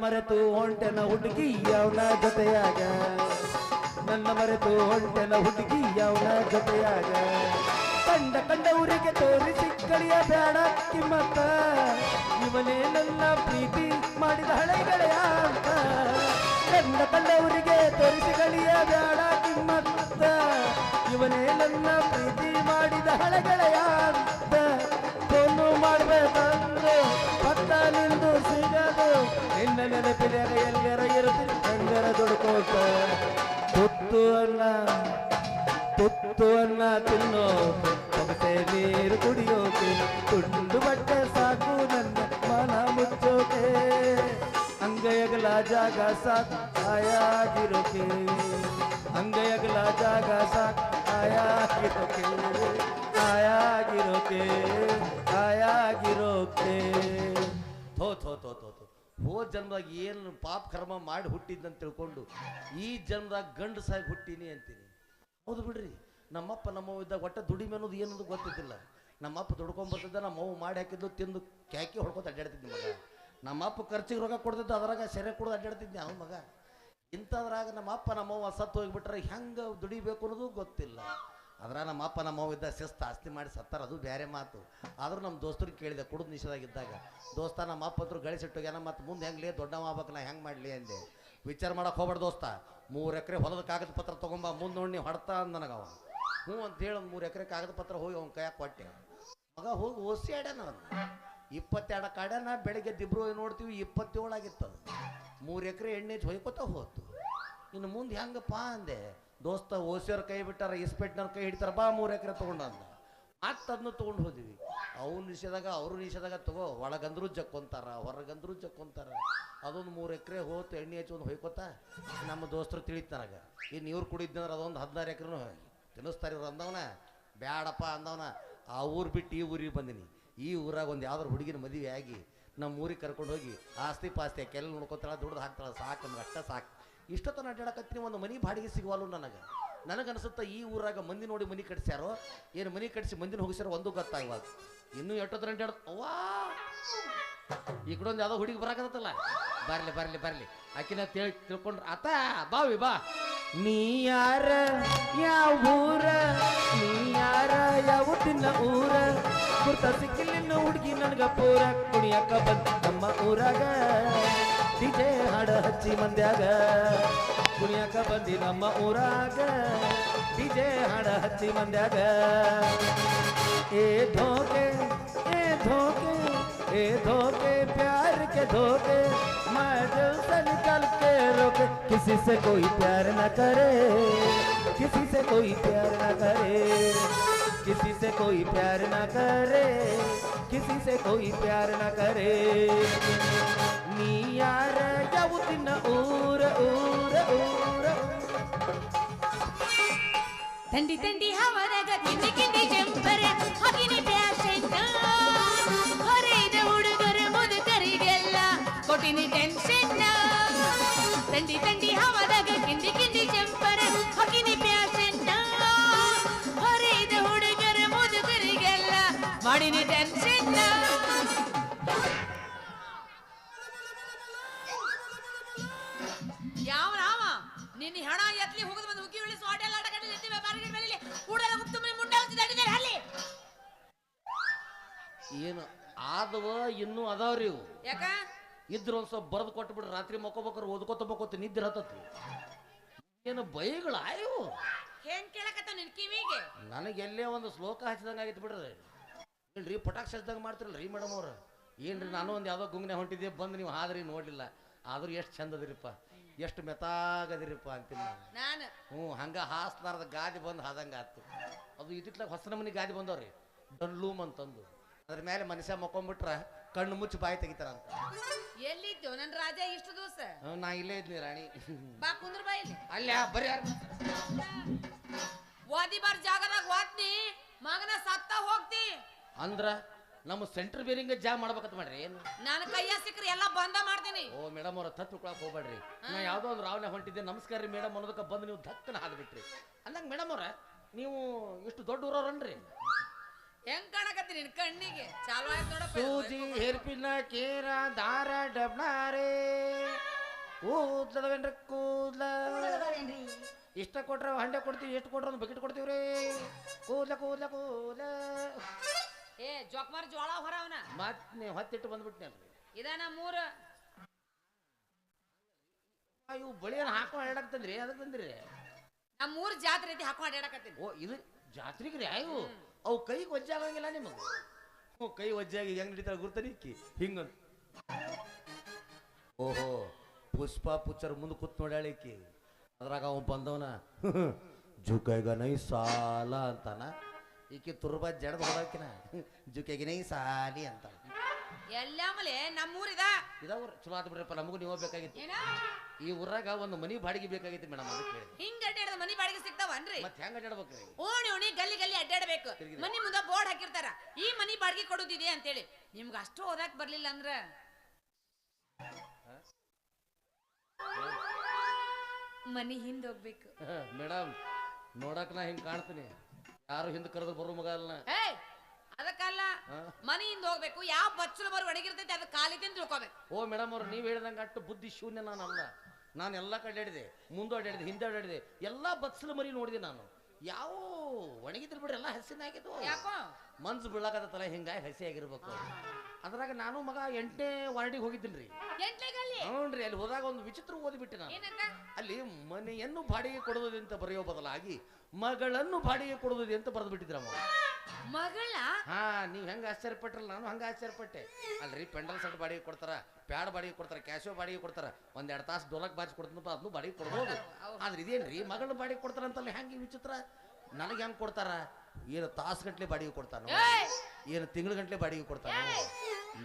ಮರೆತು ಹೊಂಟೆನ ಹುಡುಗಿ ಅವನ ಜೊತೆಯಾಗ. ನನ್ನ ಮರೆತು ಹೊಂಟೆನ ಹುಡುಗಿ ಅವನ ಜೊತೆಯಾಗ. ಕಂಡ ಕಂಡ ಊರಿಗೆ ತೋರಿಸಿ ಕಳಿಯ ಬೇಡ ಕಿಮ್ಮತ್ತ. ಇವನೇ ನನ್ನ ಪ್ರೀತಿ ಮಾಡಿದ ಹಳೆ ಗೆಳೆಯ ಅಂತ. ಕಂಡ ಕಂಡ ತೋರಿಸಿ ಕಳಿಯ ಬೇಡ ಕಿಮ್ಮತ್ತ. ಇವನೇ ನನ್ನ ಪ್ರೀತಿ ಮಾಡಿದ ಹಳೆ ಗೆಳೆಯ ಅಂತ. ಫೋನು ಮಾಡ್ಬೇಕಂದ್ರೆ ಪತ್ತ ನಿಂದು ಸಿಗದು ನಿನ್ನ ನೆನಪಿದಾಗ ಎಲ್ಲರ ಇರುತ್ತೀನಿ ಹಂಗರ ದುಡ್ಕೋತ ತುತ್ತು ಅನ್ನ ತುತ್ತು ಅನ್ನ ತಿನ್ನೋಕೆ ಪಗಸೆ ನೀರು ಕುಡಿಯೋಕೆ ತುಂಡು ಬಟ್ಟೆ ಸಾಕು ನನ್ನ ಮನ ಮುಚ್ಚೋಕೆ ಅಂಗೈಯಗಲ ಜಾಗ ಸಾಕು ಆಯಾಗಿರೋಕೆ ಅಂಗೈಯಗಲ ಜಾಗ ಸಾಕು ಆಯಾಗಿರೋಕೆ ಆಯಾಗಿರೋಕೆ ತಾಯಾಗಿರೋಕೆ. ಥೋ ಥೋ ಥೋ ಥೋ ಥೋ. ಹೋದ ಜನ್ಮದಾಗ ಏನು ಪಾಪ ಕರ್ಮ ಮಾಡಿ ಹುಟ್ಟಿದ್ದಂತ ತಿಳ್ಕೊಂಡು, ಈ ಜನ್ಮದಾಗ ಗಂಡಸಾಗಿ ಹುಟ್ಟೀನಿ ಅಂತೀನಿ. ಹೌದು ಬಿಡ್ರಿ. ನಮ್ಮಪ್ಪ ನಮ್ಮವ್ವ ಇದ್ದಾಗ ಒಟ್ಟ ದುಡಿಮೆ ಅನ್ನೋದು ಏನದು ಗೊತ್ತಿದ್ದಿಲ್ಲ. ನಮ್ಮಪ್ಪ ದುಡ್ಕೊಂಬರ್ತಿದ್ದ ನಮ್ಮವ್ವ ಮಾಡಿ ಹಾಕಿದ್ದು ತಿಂದು ಕ್ಯಾಕಿ ಹೊಡ್ಕೊತ ಅಡ್ಡಾಡ್ತಿದ್ದೆ ಮಗ. ನಮ್ಮಪ್ಪ ಖರ್ಚಿಗೆ ರೊಕ್ಕ ಕೊಡ್ತಿದ್ದ, ಅದ್ರಾಗ ಸೆರೆ ಕೊಡೋದು ಅಡ್ಡಾಡ್ತಿದ್ದೆ ಅವ್ನು ಮಗ. ಇಂಥದ್ರಾಗ ನಮ್ಮಪ್ಪ ನಮ್ಮವ್ವ ಸತ್ತು ಹೋಗಿಬಿಟ್ರೆ ಹೆಂಗೆ ದುಡಿಬೇಕು ಅನ್ನೋದು ಗೊತ್ತಿಲ್ಲ. ಅದ್ರ ನಮ್ಮ ಅಪ್ಪ ನಮ್ಮವ್ವ ಇದ್ದ ಶಿಸ್ತು ಆಸ್ತಿ ಮಾಡಿ ಸತ್ತಾರ, ಅದು ಬೇರೆ ಮಾತು. ಆದರೂ ನಮ್ಮ ದೋಸ್ತರಿಗೆ ಕೇಳಿದೆ, ಕುಡಿದು ನಿಷೇಧಾಗಿದ್ದಾಗ ದೋಸ್ತ, ನಮ್ಮ ಅಪ್ಪ ಹತ್ರ ಗಳಿಸಿಟ್ಟೋಗ್ಯಾನ ಮತ್ತು ಮುಂದೆ ಹೆಂಗ್ಲಿ, ದೊಡ್ಡವ ಆಗ್ಬೇಕು, ನಾ ಹೆಂಗೆ ಮಾಡಲಿ? ಅಂದೆ. ವಿಚಾರ ಮಾಡಕ್ಕೆ ಹೋಗ್ಬೇಡ ದೋಸ್ತ, ಮೂರು ಎಕರೆ ಹೊಲದ ಕಾಗದ ಪತ್ರ ತೊಗೊಂಬ, ಮುಂದೆ ನೋಡಿ ಹೊಡೆತ ಹೊಡ್ತಾ ಅಂದ ನನಗವ ಹ್ಞೂ ಅಂತೇಳಿ ಮೂರು ಎಕರೆ ಕಾಗದ ಪತ್ರ ಹೋಗಿ ಅವ್ನ ಕೈಯಾಗ ಕೊಟ್ಟೆ. ಮಗ ಹೋಗಿ ಓಸಿ ಆಡ್ಯಾನ ಇಪ್ಪತ್ತೆರಡು ಕಾಡ್ಯಾನ, ಬೆಳಿಗ್ಗೆ ದಿಬ್ರು ನೋಡ್ತೀವಿ, ಇಪ್ಪತ್ತೇಳು ಆಗಿತ್ತು ಮೂರು ಎಕರೆ ಎಣ್ಣೆ ಹೊಯ್ಕೋತ ಹೋತು. ಇನ್ನು ಮುಂದೆ ಹೆಂಗಪ್ಪ ಅಂದೆ ದೋಸ್ತ ಓಸಿಯವ್ರ ಕೈ ಬಿಟ್ಟಾರ ಇಸ್ಪೆಟ್ನವ್ರ ಕೈ ಹಿಡಿತಾರ, ಬಾ ಮೂರು ಎಕರೆ ತೊಗೊಂಡ ಅಂದ. ಮತ್ತೆ ಅದನ್ನ ತೊಗೊಂಡು ಹೋದಿವಿ. ಅವ್ನು ನಿಷೇಧಾಗ, ಅವರು ನಿಷೇಧಾಗ ತಗೋ, ಒಳಗಂದ್ರೂ ಜಕ್ಕೊಂತಾರ, ಹೊರಗಂದ್ರೂ ಜಕ್ಕೊಂತಾರ. ಅದೊಂದು ಮೂರು ಎಕರೆ ಹೋತು, ಎಣ್ಣೆ ಹಚ್ಚೊಂದು ಹೊಯ್ಕೋತ. ನಮ್ಮ ದೋಸ್ತರು ತಿಳಿತು ನನಗೆ ಇನ್ನು ಇವ್ರು ಕುಡಿದ್ನಂದ್ರೆ ಅದೊಂದು ಹದಿನಾರು ಎಕರೆನು ತಿನ್ನಿಸ್ತಾರೆ ಇವ್ರು ಅಂದವನ? ಬ್ಯಾಡಪ್ಪ ಅಂದವನ. ಆ ಊರು ಬಿಟ್ಟು ಈ ಊರಿಗೆ ಬಂದಿನಿ. ಈ ಊರಾಗ ಒಂದು ಯಾವ್ದಾರು ಹುಡುಗಿನ ಮದುವೆ ಆಗಿ ನಮ್ಮ ಊರಿಗೆ ಕರ್ಕೊಂಡು ಹೋಗಿ ಆಸ್ತಿ ಪಾಸ್ತಿ ಕೆಲ್ ನೋಡ್ಕೊತಾಳ, ದುಡ್ದು ಹಾಕ್ತಾಳ, ಸಾಕು ನಮ್ಗೆ ಅಷ್ಟ ಸಾಕು. ಇಷ್ಟೊತ್ತನ ಅಡ್ಡಾಡಕತ್ತೀನಿ, ಒಂದು ಮನಿ ಬಾಡಿಗೆ ಸಿಗುವಲ್ಲ ನನಗೆ. ನನಗನ್ಸುತ್ತ ಈ ಊರಾಗ ಮಂದಿ ನೋಡಿ ಮನಿ ಕಟ್ಸ್ಯಾರೋ? ಏನು ಮನಿ ಕಟ್ಸಿ ಮಂದಿನ ಹೋಗಿಸ್ಯಾರೋ ಒಂದು ಗೊತ್ತಾಗವಾಗ ಇನ್ನೂ ಎಷ್ಟೊತ್ತರ ಅಡ್ಡಾಡ ಈ ಕಡೆ ಒಂದು ಯಾವುದೋ ಹುಡುಗಿ ಬರಾಕತ್ತಲ್ಲ? ಬರಲಿ ಬರಲಿ ಬರಲಿ. ಆಕಿನ ತಿಳ್ ತಿಳ್ಕೊಂಡ್ರ, ಆತ ಬಾವಿ ಬಾ. ನೀ ಯಾರ, ಯಾವ ಊರ? ನೀ ಯಾರ, ಯಾವ ತಿನ್ನ ಊರ? ಕುರ್ತ ಸಿಕ್ಕಿಲ್ಲ ಹುಡುಗಿ, ನನಗ ಪೂರ ಕುಣಿಯಕ್ಕ ಬಂದ ನಮ್ಮ ಊರಾಗ. ಡಿಜೆ ಹಾಡ ಹಚ್ಚಿ ಮಂದ್ಯಾಗ ಕುಣಿಯಕ್ಕ ಬಂದಿ ನಮ್ಮ ಊರಾಗ ಡಿಜೆ ಹಾಡ ಹಚ್ಚಿ ಮಂದ್ಯಾಗ ए धोखे ए धोखे ए धोखे प्यार के धोखे मैं दिल से निकल के रोके किसी से कोई प्यार न करे किसी से कोई प्यार न करे किसी से कोई प्यार न करे किसी से कोई प्यार न करे ನೀ ಯಾರ ಯಾವತ್ತಿನ ಊರ ಊರ ಊರ? ತಂಡಿ ತಂಡಿ ಹವನಗ ಕಿಂಡಿ ಕಿಂಡಿ ಜಂಪರ ಹಗಿನಿ ಪ್ಯಾಷನ್ ಹೊರೆದ ಹುಡುಗರ ಮುದುಕರಿಗೆಲ್ಲ ಕೊಟ್ಟಿನಿ ಟೆನ್ಷನ್ ತಂಡಿ ತಂಡಿ ಹವನಗ ಕಿಂಡಿ ಕಿಂಡಿ ಜಂಪರ ಹಗಿನಿ ಪ್ಯಾಷನ್ ಹೊರೆದ ಹುಡುಗರ ಮುದುಕರಿಗೆಲ್ಲ ಮಾಡಿನಿ ಟೆನ್ಷನ್ ಏನು ಆದವ ಇನ್ನೂ ಅದಾವ್ರಿ ಇವು. ಯಾಕ? ಇದ್ರ ಒಂದು ಸ್ವಲ್ಪ ಬರೆದು ಕೊಟ್ಟು ಬಿಡ್ರಿ ರಾತ್ರಿ ಮಕ್ಕೋಬೇಕಾರ ಓದ್ಕೋತ ಮಕ್ಕೋತ ನಿದ್ದೆ ಹತ್ತತಿ ಏನು ಬೈಗಳು ಆಯವು ಹೆಂಗ್ ಕೇಳಕತ್ತ ನಿನ್ ಕಿವಿಗೆ? ನನಗೆ ಎಲ್ಲೇ ಒಂದು ಶ್ಲೋಕ ಹಚ್ಚಿದಂಗೆ ಆಗಿತ್ತು ಬಿಡ್ರಿ. ಇಲ್ರಿ ಪಟಾಕ್ಷ ಹಚ್ಚಿದಂಗೆ ಮಾಡ್ತಿರಲ್ಲ ರೀ ಮೇಡಮ್ ಅವ್ರು. ಏನ್ರಿ ನಾನು ಒಂದು ಯಾವುದೋ ಗುಂಗ್ನೆ ಹೊಂಟಿದ್ದೆ ಬಂದು ನೀವು ಆದ್ರಿ ನೋಡಲಿಲ್ಲ. ಆದ್ರೂ ಎಷ್ಟು ಚಂದ ಅದಿರಿಪ್ಪ ಎಷ್ಟು ಮೆತಾಗದಿರಿಪ್ಪ ಅಂತೀನಿ ನಾನು. ನಾನು? ಹ್ಞೂ ಹಂಗ ಹಾಸ್ಲಾರ್ದ ಗಾದಿ ಬಂದು ಹಾದಂಗೆ ಆತು. ಅದು ಇದಿತ್ಲಾಗ ಹೊಸ ನಮನಿ ಗಾದಿ ಬಂದವ್ರಿ ಡನ್ಲೂಮ್ ಅಂತಂದು. ಅದ್ರ ಮೇಲೆ ಮನುಷ್ಯ ಮಕ್ಕೊಂಡ್ಬಿಟ್ರ ಕಣ್ಣು ಮುಚ್ಚಿ ಬಾಯಿ ತೆಗಿತಾರಂತ ಎಲ್ಲಿದ್ದು ನನ್ ರಾಜ ಇಷ್ಟು ದಿವಸ. ನಾ ಇಲ್ಲೇ ಇದ್ನಿ ರಾಣಿ. ಬಾ ಕುಂದ್ರ ಬಾ ಇಲ್ಲಿ. ಅಲ್ಲ ಬರೀ ಓದಿ ಬಾರ್ ಜಾಗದಾಗ ಓದ್ನಿ ಮಗನ ಸತ್ತ ಹೋಗ್ತಿ. ಅಂದ್ರ ನಮ್ಮ ಸೆಂಟ್ರ್ ಬೇರಿಂಗ್ ಜಾ ಮಾಡ್ಬೇಕಂತ ಮಾಡ್ರಿ ಏನು? ನಾನು ಕೈಯ ಸಿಕ್ಕ್ರಿ ಎಲ್ಲ ಬಂದ ಮಾಡ್ತೀನಿ. ಓ ಮೇಡಮ್ ಅವ್ರ ತತ್ ಉಳ್ಕೊಳಕ್ ಹೋಗ್ಬೇಡ್ರಿ. ನಾ ಯಾವುದೋ ಒಂದು ರಾವ್ನೆ ಹೊಂಟಿದ್ದೆ ನಮಸ್ಕಾರ ರೀ ಮೇಡಮ್ ಅನ್ನೋದಕ್ಕೆ ಬಂದು ನೀವು ಧಕ್ಕನ ಹಾದ್ಬಿಟ್ರಿ ಅಂದಂಗ ಮೇಡಮ್ ಅವ್ರ ನೀವು ಇಷ್ಟು ದೊಡ್ಡ ಊರವ್ರನ್ರಿ. ಹೆಂಗ್ ಕಾಣಕತ್ತಿ ನಿನ್ ಕಣ್ಣಿಗೆ? ಚಾಲು ಆಯ್ತು. ಸೂಜಿ ಹೇರ್ಪಿನ ಕೇರ ದಾರ ಡಬ್ನಾರೇ ಕೂದ್ಲದವೇನ್ರಿ ಕೂದ್ಲ? ಇಷ್ಟ ಕೊಟ್ರ ಹಂಡೆ ಕೊಡ್ತೀವಿ ಎಷ್ಟು ಕೊಟ್ರ ಒಂದು ಬಕೆಟ್ ಕೊಡ್ತೀವ್ರಿ. ಕೂದ್ಲ ಕೂದ್ಲ ಕೂದ್ಲ. ಏ ಜೋಕ್ಮಾರ್ ಜೋಳ ಹೊರ ಅವನ. ಮತ್ ನೀವು ಹತ್ತಿಟ್ಟು ಬಂದ್ಬಿಟ್ನಲ್ರಿ ಇದಾನ ಮೂರ. ಆ, ಇವು ಬಳಿಯನ್ನು ಹಾಕೊಂಡು ಹೇಳಕ್ತಂದ್ರಿ ಅದಕ್ಕೆ ತಂದ್ರಿ ನಮ್ಮ ಮೂರ್ ಜಾತ್ರೆ ಐತಿ ಹಾಕೊಂಡು ಅಡ್ಯಾಡಕತ್ತೀನಿ ಓ ಇದು ಜಾತ್ರೆಗೆ ರೀ ಅವು ಕೈ ಒಜ್ಜೆ ಆಗಂಗಿಲ್ಲ ನಿಮಗೆ? ಓ ಕೈ ಒಜ್ಜಾಗಿ ಹೆಂಗ್ ನಡೀತಾಳೆ ಗುರ್ತಾನೆ ಇಕ್ಕಿ ಹಿಂಗ ಓಹೋ ಪುಷ್ಪ ಪುಚ್ಚರ್ ಮುಂದೆ ಕೂತ್ ನೋಡ್ಯಾಳಿಕ್ಕಿ ಅದ್ರಾಗ ಅವ ಬಂದವನ ಜುಕೈಗ ನೈ ಸಾಲ ಅಂತಾನ. ಈಕಿ ತುರ್ಬ ಜಡದ್ ಹೊಡಕಿನ ಜುಕೈಗೆ ನೈ ಸಾಲಿ ಅಂತ ಎಲ್ಲ ನಮ್ಮೂರಿದ? ಇದಾವ್ರ ಚಲೋ ಆತ್ ಬಿಡ್ರಪ್ಪ ನಮಗೂ ನೀವು ಬೇಕಾಗಿತ್ತು. ಈ ಊರಾಗ ಒಂದು ಮನಿ ಬಾಡಿಗೆ ಬೇಕಾಗಿತ್ತು ಮೇಡಮ್ ಅದಕ್ಕೆ ಹಿಂಗ್ ಅಡ್ಡಾಡದ ಮನಿ ಬಾಡಿಗೆ ಸಿಗ್ತಾವನ್ರಿ? ಮತ್ತೆ ಹೆಂಗ್ ಅಡ್ಡಾಡ್ಬೇಕ್ರಿ? ಓಣಿ ಓಣಿ ಗಲ್ಲಿ. ಮನಿ ಮುಂದ ಬೋರ್ಡ್ ಹಾಕಿರ್ತಾರ ಈ ಮನಿ ಬಾಡಿಗೆ ಅಂತ ಹೇಳಿ ನಿಮ್ಗ ಅಷ್ಟು ಓದಾಕ್ ಬರ್ಲಿಲ್ಲ ಅಂದ್ರ? ಮನಿ ಹಿಂದ್ ಹೋಗ್ಬೇಕು. ಮೇಡಮ್ ನೋಡಕ್ ನಾ ಹಿಂಗ್ ಕಾಣ್ತೀನಿ. ಯಾರು ಹಿಂದ್ ಕರೆದ್ರು ಬರೋ ಮಗ ಅಲ್ಲ ಏ ಅದಕ್ಕಲ್ಲ? ಮನಿ ಹಿಂದ್ ಹೋಗ್ಬೇಕು ಯಾವ ಬಚ್ಚಲು ಬರು ಒಣಗಿರ್ತೈತಿ ಅದ ಕಾಲಿದೆ ಅಂತ ತಿಳ್ಕೊಬೇಕು. ಓ ಮೇಡಮ್ ಅವ್ರು ನೀವ್ ಹೇಳ್ದಂಗ ಅಷ್ಟು ಬುದ್ಧಿ ಶೂನ್ಯ ನಾನು ಅಲ್ಲ. ನಾನು ಎಲ್ಲ ಕಡೆ ಹಿಡಿದೆ ಮುಂದೆ ಅಡ್ಡಾಡಿದೆ ಹಿಂದೆ ಅಡ್ಡಾಡಿದೆ ಎಲ್ಲ ಬಸ್ಸಲು ಮರಿ ನೋಡಿದೆ ನಾನು. ಯಾವ ಒಣಗಿದ್ರು ಬಿಡ್ರಿ ಎಲ್ಲ ಹಸಿನಾಗಿದ್ವು ಯಾಕೋ? ಮನ್ಸು ಬೀಳಕತ್ತಲ್ಲ ಹಿಂಗಾಗಿ ಹಸಿ ಆಗಿರ್ಬೇಕು. ಅದ್ರಾಗ ನಾನು ಮಗ ಎಂಟನೇ ವಾರ್ಡಿಗೆ ಹೋಗಿದ್ದೀನಿ ರೀ ಎಂಟ್ಲೆ ಗಲ್ಲಿ ಹ್ಞೂನ್ರಿ ಅಲ್ಲಿ ಹೋದಾಗ ಒಂದು ವಿಚಿತ್ರ ಓದಿಬಿಟ್ಟೆ ನಾನು. ಏನಂತ? ಅಲ್ಲಿ ಮನೆಯನ್ನು ಬಾಡಿಗೆ ಕೊಡುವುದು ಅಂತ ಬರೆಯೋ ಬದಲಾಗಿ ಮಗಳನ್ನು ಬಾಡಿಗೆ ಕೊಡುವುದು ಅಂತ ಬರೆದು ಬಿಟ್ಟಿದ್ರಮ್ಮ ಮಗಳ? ಹಾ ನೀವ್ ಹೆಂಗ ಆಶ್ಚರ್ಯಪಟ್ರಲ್ಲ ನಾನು ಹಂಗ ಆಶ್ಚರ್ಯಪಟ್ಟೆ. ಅಲ್ರಿ ಪೆಂಡಲ್ ಸೆಟ್ ಬಾಡಿಗೆ ಕೊಡ್ತಾರ ಪ್ಯಾಡ್ ಬಾಡಿಗೆ ಕೊಡ್ತಾರ ಕ್ಯಾಶೋ ಬಾಡಿಗೆ ಕೊಡ್ತಾರ ಒಂದ್ ಎರಡ್ ತಾಸು ಡೋಲಕ್ ಬಾಚ್ ಕೊಡ್ತಾನಪ್ಪ ಅದನ್ನು ಬಾಡಿಗೆ ಕೊಡ್ಬೋದು. ಆದ್ರೆ ಇದೇನ್ರಿ ಮಗಳು ಬಾಡಿಗೆ ಕೊಡ್ತಾರ ಅಂತಲ್ಲ ಹೆಂಗೆ ವಿಚಿತ್ರ? ನನಗೆ ಹೆಂಗ್ ಕೊಡ್ತಾರ? ಏನು ತಾಸು ಗಂಟ್ಲೆ ಬಾಡಿಗೆ ಕೊಡ್ತಾನ! ಏನು ತಿಂಗಳ ಗಂಟ್ಲೆ ಬಾಡಿಗೆ ಕೊಡ್ತಾನ?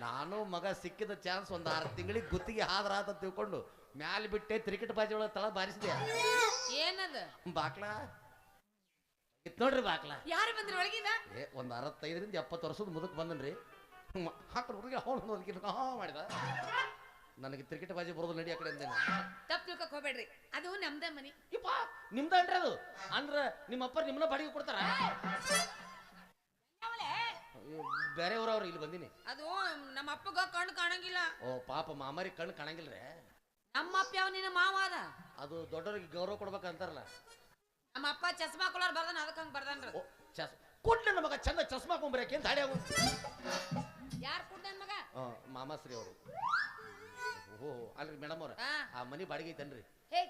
ನಾನು ಮಗ ಸಿಕ್ಕಿದ ಚಾನ್ಸ್ ಒಂದು ಆರು ತಿಂಗಳಿಗೆ ಗುತ್ತಿಗೆ ಹಾದ್ರ ಆತ ತಿಳ್ಕೊಂಡು ಮ್ಯಾಲ ಬಿಟ್ಟೆ ಕ್ರಿಕೆಟ್ ಬಾಜಿ ಒಳಗೆ ತಳ ಬಾರಿಸಿದೆ ಏನದ? ಬಾಕ್ಲಾ? ಇತ್ ನೋಡ್ರಿ ಬಾಕ್ಲಾ. ಯಾರು ಬಂದ್ರಿ ಒಳಗಿಂದ? ಏ ಒಂದು ಅರವತ್ತೈದರಿಂದ ಎಪ್ಪತ್ತು ವರ್ಷದ ಮುದಕ್ಕೆ ಬಂದನ್ರಿ. ಹಾಕೊಂಡು ಹುಡುಗಿ ಅವನು ಮಾಡಿದ. ನನಗೆ ಕ್ರಿಕೆಟ್ ಬಾಜಿ ಬರೋದು ನಡಿ ಆ ಕಡೆ ಅಂದೇನೆ ತಪ್ಪು ತಿಳ್ಕೊಕ್ ಹೋಗ್ಬೇಡ್ರಿ. ಅದು ನಮ್ದೇ ಮನಿ. ಇಪ್ಪ ನಿಮ್ದನ್ರಿ ಅದು? ಅಂದ್ರ ನಿಮ್ಮ ಅಪ್ಪ ನಿಮ್ಮನ್ನ ಬಾಡಿಗೆ ಕೊಡ್ತಾರ? ಬೇರೆ ಊರವ್ರು ಇಲ್ಲಿ ಬಂದಿನಿ. ಅದು ನಮ್ಮ ಅಪ್ಪಗ ಕಣ್ಣು ಕಾಣಂಗಿಲ್ಲ. ಓ ಪಾಪ ಮಾಮಾರಿ ಕಣ್ಣು ಕಾಣಂಗಿಲ್ರಿ. ನಮ್ಮ ಅಪ್ಪ ಯಾವ ನಿನ್ನ ಮಾವ ಅದ? ಅದು ದೊಡ್ಡವ್ರಿಗೆ ಗೌರವ ಕೊಡ್ಬೇಕಂತಾರಲ್ಲ ನಮ್ಮ ಅಪ್ಪ ಚಸ್ಮಾ ಕೊಲಾರ್ ಬರ್ದಾನ ಅದಕ್ಕೆ ಹಂಗ ಬರ್ದಾನ್ರ. ಓ ಚಸ್ ಕೊಡ್ ನಮಗ ಮಗ ಚಂದ ಚಸ್ಮಾ ದಾಡಿ ಅವು ಯಾರ್ ಕೊಡ್ ನನ್ ಮಗ? ಮಾಮಾಶ್ರೀ ಅವರು. ಓಹೋ ಅಲ್ರಿ ಮೇಡಮ್ ಅವ್ರ. ಆ ಮನಿ ಬಾಡಿಗೆ ಐತನ್ರಿ. ಹೇ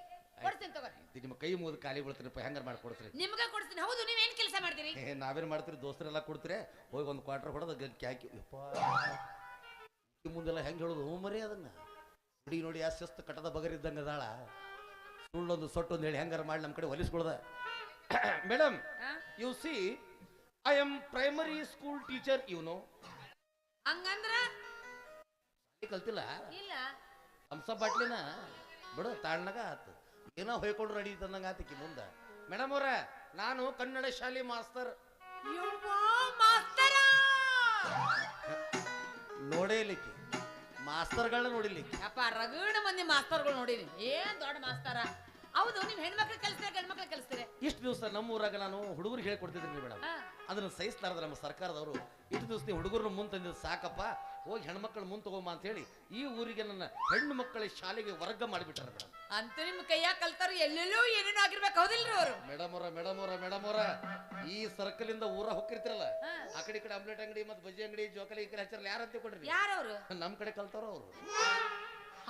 ಕೊಡ್ತೀನಿ ತಗೋರಿ ಇದು ನಿಮ್ಮ ಕೈ ಮುಗಿದು ಖಾಲಿ ಬೀಳ್ತೀರಪ್ಪ ಹೆಂಗಾರ ಮಾಡ್ಕೊಡ್ತೀರಿ ನಿಮ್ಗೆ ಕೊಡ್ತೀನಿ ಹೌದು ನೀವೇನ್ ಕೆಲಸ ಮಾಡ್ತೀರಿ? ಏ ನಾವೇನ್ ಮಾಡ್ತೀರಿ? ದೋಸ್ತರೆಲ್ಲ ಕೊಡ್ತೀರಿ. ಹೋಗಿ ಒಂದು ಕ್ವಾರ್ಟರ್ ಹೊಡೆದ ಗಂಕಿ ಹಾಕಿ. ಯಪ್ಪ. ಈ ಮುಂದೆಲ್ಲ ಹೆಂಗೆ ಹೇಳೋದು? ಹ್ಞೂ ಮರಿ ಅದನ್ನ. ನೋಡಿ ನೋಡಿ ಆ ಶಿಸ್ತು ಕಟ್ಟದ ಬಗರಿದ್ದಂಗೆ ಅದಾಳ. ಸುಳ್ಳೊಂದು ಸೊಟ್ಟೊಂದು ಹೇಳಿ ಹೆಂಗಾರ ಮಾಡಿ ನಮ್ಮ ಕಡೆ ಹೊಲಿಸ್ಕೊಳ್ದ ಮೇಡಮ್ ಆ? You see I am primary school teacher you know ಹಂಗಂದ್ರ? ಕಲ್ತಿಲ್ಲ? ಇಲ್ಲ. ಹಂಸ ಬಾಟ್ಲಿನ ಬಿಡು ತಾಳ್ನಾಗ ಆತು. ಏನೋ ಹೊಯ್ಕೊಂಡ್ರು ಅಡಿ ತಂದಂಗ ಆತಿಕಿ ಮುಂದ. ಮೇಡಮ್ ಅವ್ರ ನಾನು ಕನ್ನಡ ಶಾಲೆ ಮಾಸ್ತರ್. ಯವ್ವಾ, ಮಾಸ್ತರ? ನೋಡೇ ಇಲ್ಲಿಕ್ಕಿ ಮಾಸ್ತರ್ಗಳನ್ನ ನೋಡಿಲಿಕ್ಕಿ ಅಪ್ಪ ರಗಡ ಮಂದಿ ಮಾಸ್ತರ್ಗಳು ನೋಡಿನಿ. ಏನ್ ದೊಡ್ಡ ಮಾಸ್ತರ? ಹೌದು ನೀವು ಹೆಣ್ಮಕ್ಳು ಕಲಿಸ್ತೀರ ಗಂಡ್ಮಕ್ಳು ಕಲಿಸ್ತೀರ? ಇಷ್ಟು ದಿವಸ ನಮ್ಮ ಊರಾಗ ನಾನು ಹುಡುಗರು ಹೇಳ್ಕೊಡ್ತಿದ್ದೀನಿ ಮೇಡಮ್. ಅದನ್ನ ಸಹಿಸ್ಲಾರ್ದ ನಮ್ಮ ಸರ್ಕಾರದವರು ಇಷ್ಟು ದಿವಸ ನೀವು ಹುಡುಗರನ್ನ ಮುಂದೆ ತಂದಿದ್ದು ಸಾಕಪ್ಪ. ಹೋಗಿ ಹೆಣ್ಮಕ್ಳು ಮುಂದೆ ತಗೊಂಬ ಅಂತ ಹೇಳಿ ಈ ಊರಿಗೆ ನನ್ನ ಹೆಣ್ಣು ಮಕ್ಕಳ ಶಾಲೆಗೆ ವರ್ಗ ಮಾಡಿಬಿಟ್ಟಾರೆ ಮೇಡಮ್ ಅಂತ ನಿಮ್ ಕೈಯಾಗ ಕಲ್ತಾರ ಎಲ್ಲೆಲ್ಲೂ ಏನೇನು ಆಗಿರ್ಬೇಕು ಹೌದಿಲ್ರಿ ಅವರು? ಮೇಡಮ್ ಅವರ ಮೇಡಮ್ ಅವರ ಮೇಡಮ್ ಅವರ ಈ ಸರ್ಕಲ್ ಇಂದ ಊರ ಹೊಕ್ಕಿರ್ತಿರಲ್ಲ. ಆ ಕಡೆ ಈ ಕಡೆ ಆಮ್ಲೆಟ್ ಅಂಗಡಿ ಮತ್ತೆ ಬಜ್ಜಿ ಅಂಗಡಿ ಜೋಕಾಲಿ ಈ ಕಡೆ ಹಚ್ಚಾರಲ್ಲ ಯಾರು ಅಂತ ಕೊಡ್ರಿ ಯಾರವ್ರು? ನಮ್ಮ ಕಡೆ ಕಲ್ತಾರ ಅವರು.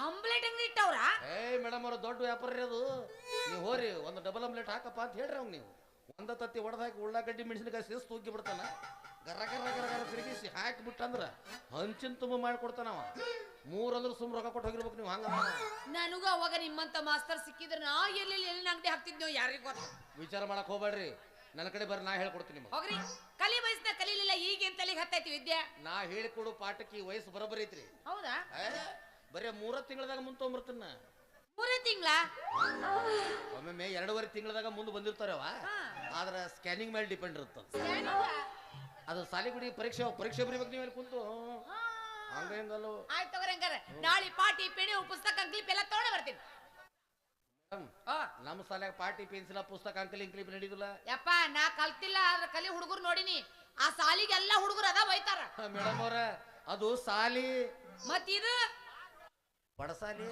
ಆಮ್ಲೆಟ್ ಅಂಗಡಿ ಇಟ್ಟವ್ರ? ಏ ಮೇಡಮ್ ಅವ್ರ ದೊಡ್ಡ ವ್ಯಾಪಾರ ರೀ ಅದು. ನೀವು ಹೋರಿ ಒಂದು ಡಬಲ್ ಆಮ್ಲೆಟ್ ಹಾಕಪ್ಪ ಅಂತ ಹೇಳ್ರಿ ಅವ್ನು ನೀವು. ಒಂದ ತತ್ತಿ ಒಡೆದು ಹಾಕಿ ಉಳ್ಳಾಗಡ್ಡಿ ಮೆಣಸಿನಕಾಯಿ ಸೇಸ್ ತೂಗಿ ಬಿಡ್ತಾನ. ಗರ ಗರ ಗರ ಗರ ತಿರುಗಿಸಿ ಹಾಕಿಬಿಟ್ಟಂದ್ರ ಹಂಚಿನ ತುಂಬ ಮಾಡ್ಕೊಡ್ತಾನ ಅವ. ಮೂರಂದ್ರೆ ಸುಮ್ ರೊಕ್ಕ ಕೊಟ್ಟು ಹೋಗಿರ್ಬೇಕು ನೀವು ಹಂಗ ನನಗೂ ಅವಾಗ ನಿಮ್ಮಂತ ಮಾಸ್ತರ್ ಸಿಕ್ಕಿದ್ರೆ ನಾ ಎಲ್ಲಿ ಎಲ್ಲಿ ಅಂಗಡಿ ಹಾಕ್ತಿದ್ನೋ ಯಾರಿಗೂ ಗೊತ್ತು? ವಿಚಾರ ಮಾಡಕ್ ಹೋಗ್ಬೇಡ್ರಿ. ನನ್ನ ಕಡೆ ಬರ್ರಿ ನಾ ಹೇಳ್ಕೊಡ್ತೀನಿ ನಿಮಗೆ. ಹೋಗ್ರಿ. ಕಲಿ ವಯಸ್ಸಿನ ಕಲೀಲಿಲ್ಲ ಈಗೇನ್ ತಲೆಗೆ ಹತ್ತೈತಿ ವಿದ್ಯೆ. ನಾ ಹೇಳಿಕೊಡು ಪಾಠಕ್ಕೆ ಈ ವಯಸ್ಸು ಬರೋಬ್ಬರಿ ಐತ್ರಿ. ಹೌದಾ? ಏ, ಬರೀ ಮೂರ ತಿಂಗಳದಾಗ ಮುಂದೆ ತೊಗೊಂಬರ್ತೀನ ಮೂರೇ ತಿಂಗಳ? ಒಮ್ಮೊಮ್ಮೆ ಎರಡೂವರೆ ತಿಂಗಳದಾಗ ಮುಂದೆ ಬಂದಿರ್ತಾರವ. ಆದ್ರೆ ಸ್ಕ್ಯಾನಿಂಗ್ ಮೇಲೆ ಡಿಪೆಂಡ್ ಇರ್ತದೆ ಅದು ಸಾಲಿಗುಡಿ ಪರೀಕ್ಷೆ ಪರೀಕ್ಷೆ ಬರೀಬೇಕು ನೀವು ಕುಂತು? ಹಂಗ ಹೆಂಗಲ್ಲೋ ಆಯ್ತು ತಗೋರಿ ಹಂಗಾರೆ. ನಾಳೆ ಪಾಟಿ ಪೇಣಿ ಪುಸ್ತಕ ಕ್ಲಿಪ್ ಎಲ್ಲ ತಗೊಂಡು ಬರ್ತೀನಿ. ನಮ್ಮ ಸಾಲ್ಯಾಗ ಪಾಟಿ ಪೆನ್ಸಿಲ ಪುಸ್ತಕ ಅಂಕಲಿ ಇಂಕ್ಲಿಪ್ ನಡೀದಿಲ್ಲ ಯಪ್ಪ ನಾ ಕಲ್ತಿಲ್ಲ ಆದ್ರೆ ಕಲಿ ಹುಡುಗರು ನೋಡಿನಿ. ಆ ಸಾಲಿಗೆ ಎಲ್ಲ ಹುಡುಗರು ಅದ ಬೈತಾರ. ಮೇಡಮ್ ಅವ್ರ ಅದು ಸಾಲಿ. ಮತ್ ಇದು? ಬಡಸಾಲಿ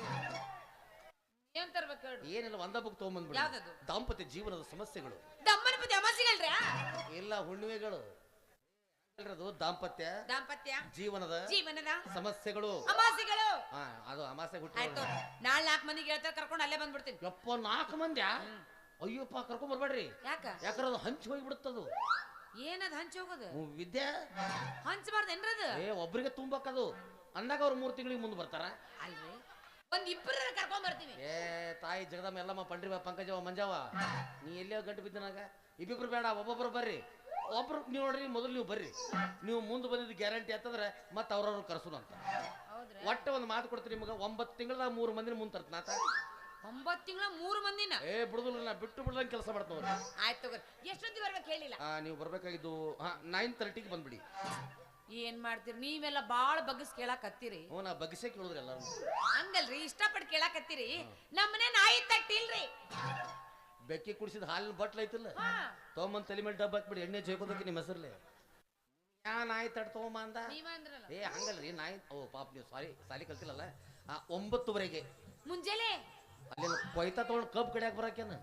ತರ್ಬೇಕು ಹೇಳಿ? ಏನಿಲ್ಲ ಒಂದ ಬುಕ್ ತಗೊಂಬಂದ್ಬಿಡಿ. ಯಾವ್ದದು? ದಾಂಪತ್ಯ ಜೀವನದ ಸಮಸ್ಯೆಗಳು. ದಮ್ಮನ ಪತಿ ಅಮಾಸಿಗಳ್ರಿ ಇಲ್ಲ ಹುಣ್ಣಿಮೆಗಳು. ಅದು ದಾಂಪತ್ಯ? ದಾಂಪತ್ಯ? ಜೀವನದ? ಜೀವನದ? ಸಮಸ್ಯೆಗಳು? ಅಮಾಸೆಗಳು ಆ, ಅದು ಅಮಾಸೆ ಆಯ್ತು. ಹುಟ್ಟು ನಾಳೆ ನಾಲ್ಕು ಮಂದಿಗೆ ಹೇಳ್ತಾರೆ ಕರ್ಕೊಂಡು ಅಲ್ಲೇ ಬಂದ್ಬಿಡ್ತೀನಿ. ಯಪ್ಪ ನಾಲ್ಕು ಮಂದ್ಯಾ? ಅಯ್ಯಪ್ಪ ಕರ್ಕೊಂಡ್ ಬರ್ಬೇಡ್ರಿ. ಯಾಕ? ಯಾಕಂದ್ರೆ ಅದು ಹಂಚಿ ಹೋಗ್ಬಿಡುತ್ತದು ಏನದು ಹಂಚ್ ಹೋಗೋದು? ಹ್ಮ್, ವಿದ್ಯೆ? ಹಂಚಬಾರ್ದೇನ್ರದು ಏ ಒಬ್ರಿಗೆ ತುಂಬಕ್ಕದು ಅಂದಾಗ ಅವ್ರು ಮೂರು ತಿಂಗಳಿಗೆ ಮುಂದೆ ಬರ್ತಾರ. ಅಲ್ರಿ. ಒಂದ್ ಇಬ್ಬರ ಕರ್ಕೊಂಡ್ ಬರ್ತೀನಿ ಏ ತಾಯಿ ಜಗದಮ್ಮ ಎಲ್ಲಮ್ಮ ಪಂಡ್ರಿವ ಪಂಕಜವ ಮಂಜವ ನೀ ಎಲ್ಲಿಯೋ ಗಂಟು ಬಿದ್ದನಾಗ ಇಬ್ಬಿಬ್ರು ಬೇಡ ಒಬ್ಬೊಬ್ರು ಬರ್ರಿ. ಒಬ್ರು ನೀವು ನೋಡ್ರಿ ಮೊದಲು ನೀವು ಬರ್ರಿ. ನೀವು ಮುಂದೆ ಬಂದಿದ್ದು ಗ್ಯಾರಂಟಿ ಅಂತಂದ್ರೆ ಮತ್ತೆ ಅವ್ರವ್ರು ಕರ್ಸೋಣ ಅಂತ. ಒಟ್ಟ ಒಂದು ಮಾತು ಕೊಡ್ತೀನಿ ನಿಮಗೆ ಒಂಬತ್ತು ತಿಂಗಳದಾಗ ಮೂರು ಮಂದಿನ ಮುಂದೆ ತರ್ತನಾತ ಒಂಬತ್ತು ತಿಂಗಳ ಮೂರು ಮಂದಿನ? ಏ ಬಿಡುದಿಲ್ಲ ನಾ ಬಿಟ್ಟು ಬಿಡ್ದಂಗೆ ಕೆಲಸ ಮಾಡ್ತಾವ ಆಯ್ತು ತಗೋರಿ. ಎಷ್ಟೊತ್ತಿ ಬರ್ಬೇಕು ಹೇಳಿಲ್ಲ? ನೀವು ಬರ್ಬೇಕಾಗಿದ್ದು ಹಾ ನೈನ್ ತರ್ಟಿಗೆ ಬಂದ್ಬಿಡಿ. ಏನ್ ಮಾಡ್ತೀರಿ? ನೀವೆಲ್ಲ ಬಾಳ ಬಗ್ಗಸ್ ಕೇಳಾಕತ್ತೀರಿ ಹ್ಞೂ ನಾ ಬಗ್ಸೆ ಕೇಳಿದ್ರಿ ಎಲ್ಲರೂ ಹಂಗಲ್ರಿ ಇಷ್ಟಪಟ್ಟು ಕೇಳಾಕತ್ತೀರಿ ನಮ್ಮನೆ ನಾಯಿ ತಟ್ಟಿಲ್ರಿ. ಬೆಕ್ಕಿ ಕುಡಿಸಿದ ಹಾಲಿನ ಬಟ್ಲ ಐತಲ್ಲ? ತೊಗೊಂಬಂದ್ ತಲೆ ಮೇಲೆ ಡಬ್ಬ ಹಾಕ್ಬಿಡಿ ಎಣ್ಣೆ ಜೋಕೋದಕ್ಕೆ ನಿಮ್ಮ ಹೆಸರ್ಲೆ. ಯಾ ನಾಯಿ ತಡ್ ತೊಗೊಂಬ ಅಂದ? ಏ ಹಂಗಲ್ರಿ ನಾಯಿ. ಓ ಪಾಪ ನೀವು ಸಾರಿ ಸಾಲಿ ಕಲ್ತಿಲ್ಲಲ್ಲ? ಆ, ಒಂಬತ್ತುವರೆಗೆ. ಮುಂಜಾನೆ. ಅಲ್ಲಿ ಕೊಯ್ತಾ ತೊಗೊಂಡು ಕಬ್ಬು ಕಡಿಯಾಕ ಬರಕೇನ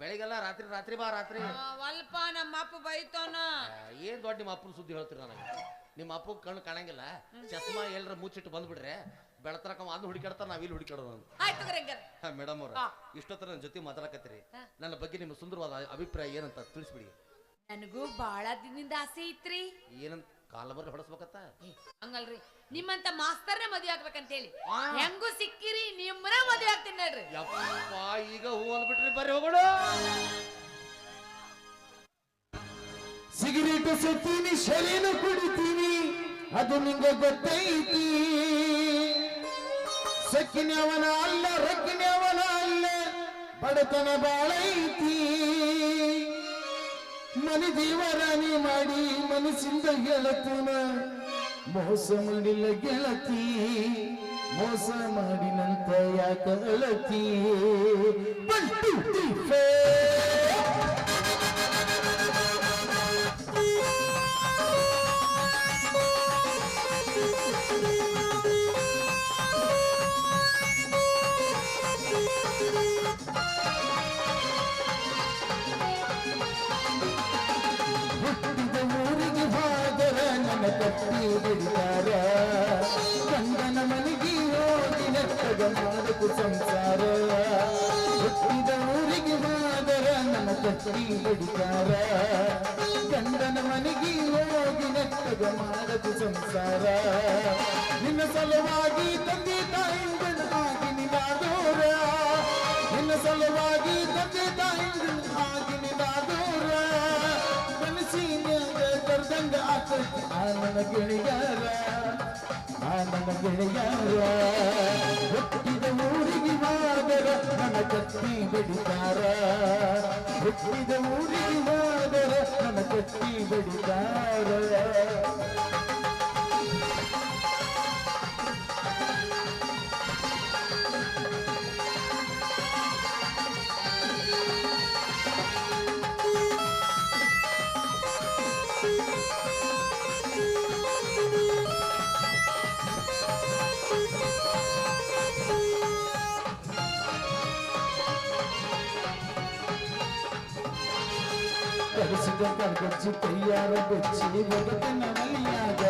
ಬೆಳಿಗ್ಗೆಲ್ಲ ರಾತ್ರಿ ರಾತ್ರಿ ಬಾ ರಾತ್ರಿ. ಅಲ್ಪ ವಲ್ಪ ನಮ್ಮ ಅಪ್ಪ ಬೈತಾನ ಏನ್ ದೊಡ್ಡ ನಿಮ್ಮ ಅಪ್ಪನ ಸುದ್ದಿ ಹೇಳ್ತೀರಿ ನನಗೆ? ನಿಮ್ಮ ಅಪ್ಪ ಕಣ್ಣು ಕಾಣಂಗಿಲ್ಲ. ಚಸ್ಮಾ ಎಲ್ಲರ ಮುಚ್ಚಿಟ್ಟು ಬಂದ್ಬಿಡ್ರೆ ಬೆಳತನಕ ಅದ್ ಹುಡುಕಾಡ್ತಾರ ನಾವ್ ಇಲ್ಲಿ ಹುಡುಕಾಡೋದು ಅಂತ ಆಯ್ತು ಮೇಡಮ್ ಅವ್ರ. ಇಷ್ಟೊತ್ತರ ನನ್ನ ಜೊತೆ ಮಾತಾಡಕತ್ತೀರಿ. ನನ್ನ ಬಗ್ಗೆ ನಿಮ್ಮ ಸುಂದರವಾದ ಅಭಿಪ್ರಾಯ ಏನಂತ ತಿಳಿಸ್ಬಿಡಿ. ನನಗೂ ಬಹಳ ದಿನದಿಂದ ಆಸೆ ಇತ್ರಿ ಏನಂತ ಕಾಲ ಬರ್ರಿ ಹೊಡಸ್ಬೇಕತ್ತ? ಹಂಗಲ್ರಿ. ನಿಮ್ಮಂತ ಮಾಸ್ತರ್ನೇ ಮದ್ವೆ ಆಗ್ಬೇಕಂತ ಹೇಳಿ. ಹೆಂಗೂ ಸಿಕ್ಕಿರಿ ನಿಮ್ಮನ ಮದ್ವೆ ಆಗ್ತೀನಿ ನೋಡ್ರಿ. ಯಪ್ಪ ಈಗ ಹೂ ಅಂದ್ಬಿಟ್ರಿ ಬರ್ರಿ ಹೋಗೋಣ. ಸಿಗರೇಟ್ ಸುತ್ತೀನಿ ಶರೀನ ಕುಡಿತೀನಿ ಅದು ನಿಂಗೆ ಗೊತ್ತೈತಿ. ಸಕ್ಕಿನವನ ಅಲ್ಲ, ರಕ್ಕಿನವನ ಅಲ್ಲ, ಬಡತನ ಬಾಳೈತಿ ಮನೆ ದೇವರಾಣಿ ಮಾಡಿ ಮನಸ್ಸಿಂದ ಗೆಳತನ ಮೋಸ ಮಾಡಿಲ್ಲ ಗೆಳತಿ, ಮೋಸ ಮಾಡಿನಂತ ಯಾಕ ಅಳತಿ? ಆ ನನ್ನ ಗೆಳೆಯರ ಆ ನನ್ನ ಗೆಳೆಯರ ಹುಟ್ಟಿದ ಊರಿಗೆ ಹೋದರ ನನ್ನ ಕತ್ತಿ ಬಡಿತಾರ ಹುಟ್ಟಿದ ಊರಿಗೆ ಹೋದರ ನನ್ನ ಕತ್ತಿ ಬಡಿತಾರ கண்கொச்சு கையார வச்சு உலகத்து நலியாக